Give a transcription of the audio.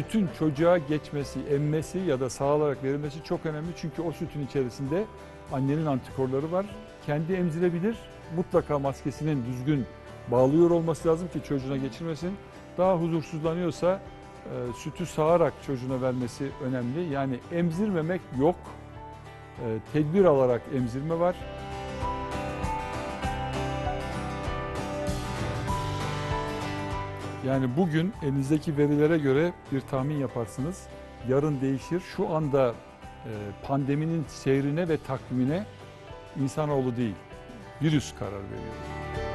sütün çocuğa geçmesi, emmesi ya da sağlarak verilmesi çok önemli. Çünkü o sütün içerisinde annenin antikorları var. Kendi emzirebilir. Mutlaka maskesinin düzgün bağlıyor olması lazım ki çocuğuna geçirmesin. Daha huzursuzlanıyorsa e, sütü sağarak çocuğuna vermesi önemli. Yani emzirmemek yok. E, tedbir alarak emzirme var. Yani bugün elinizdeki verilere göre bir tahmin yaparsınız. Yarın değişir. Şu anda e, pandeminin seyrine ve takvimine insanoğlu değil, virüs karar veriyor.